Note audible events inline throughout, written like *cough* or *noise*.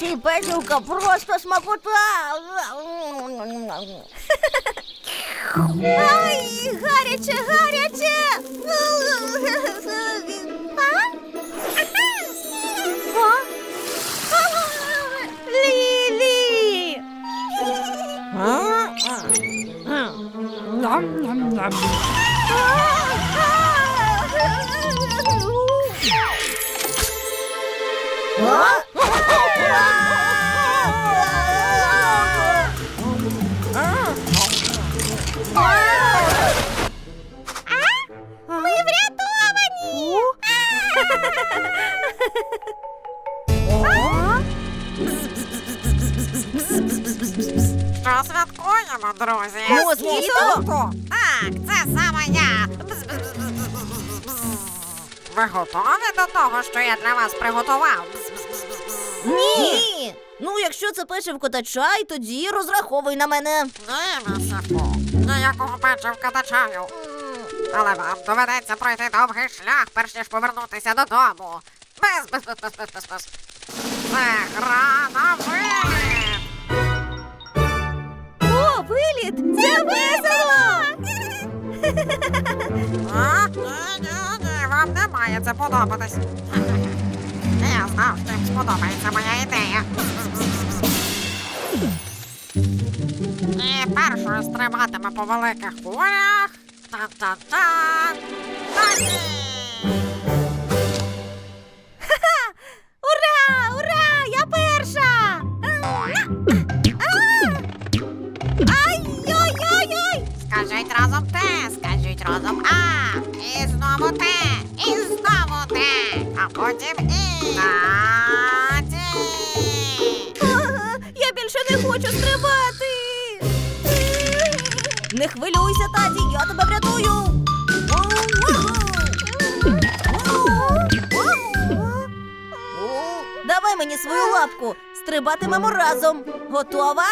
Ти печівка просто смакота. Ай, гаряче, гаряче. Лілі. Ми врятовані! Що святкуємо, друзі? Так, це саме я. Ви готові до того, що я для вас приготував? Ні. Ну, якщо це печивко та чай, тоді розраховуй на мене. Ні, місяку. Ніякого печивка та чаю. Але вам доведеться пройти довгий шлях, перш ніж повернутися додому. Без без без без без без без. Це гра на виліт. О, виліт! Це весело! А? Ні, ні, ні, вам не має це подобатись. Я знав, їм сподобається моя ідея. І першою стрибатиме по великих кулях. Та-та-та. Тані! Ура! Ура! Я перша! Ай-ой-ой-ой! Скажіть разом те, скажіть разом А. І знову те, і знову те. А потім і. Не хвилюйся, таті, я тебе врятую. Давай мені свою лапку. Стрибатимемо разом. Готова?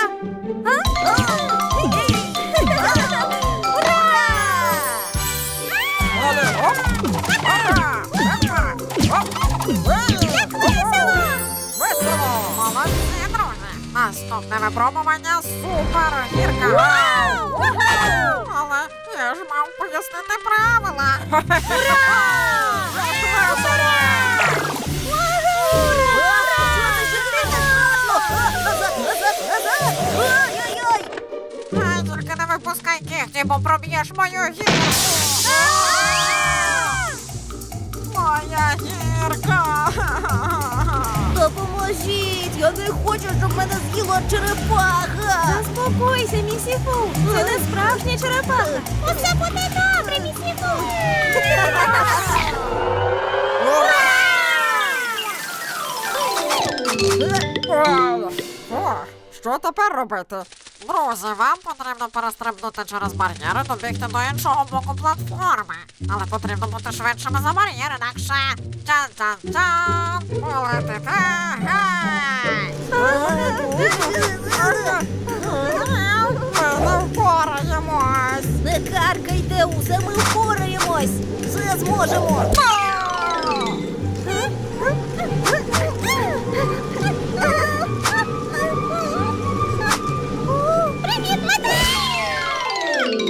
Весело! Молодці, друзі! Наступне випробування супер гірка! Пояснити правила! Ай, не випускай кігті, бо проб'єш мою гірку! Моя гірка! Допоможіть! Я не хочу, щоб мене з'їла черепаха! Заспокойся, місіфу! Це не справжня черепаха! Усе буде добре, місіфу! Що тепер робити? Друзі, вам потрібно перестрибнути через бар'єр і добігти до іншого боку платформи. Але потрібно бути швидшими за бар'єр, інакше тян-тян-тян, полетите гей! *laughs* Не каркайте, усе ми впораємось! Все зможемо! Привіт,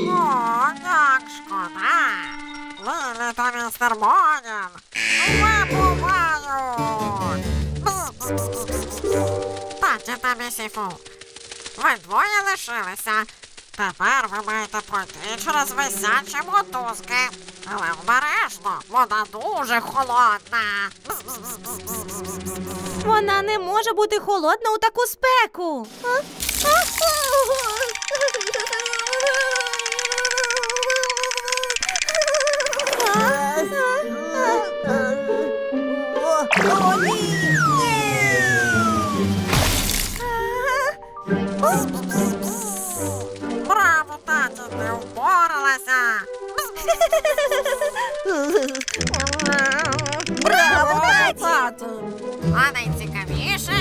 О, як шкода! Лілі та містер Монін вибувають! Таті та місіфу, ви двоє лишилися. Тепер ви маєте пройти через висячі мотузки. Але обережно, вода дуже холодна. Вона не може бути холодна у таку спеку. Ні! Браво, таті! А найцікавіше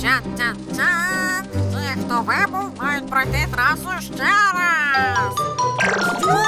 чан-чан-чан. Ті, хто вибув, мають пройти трасу ще раз. Що?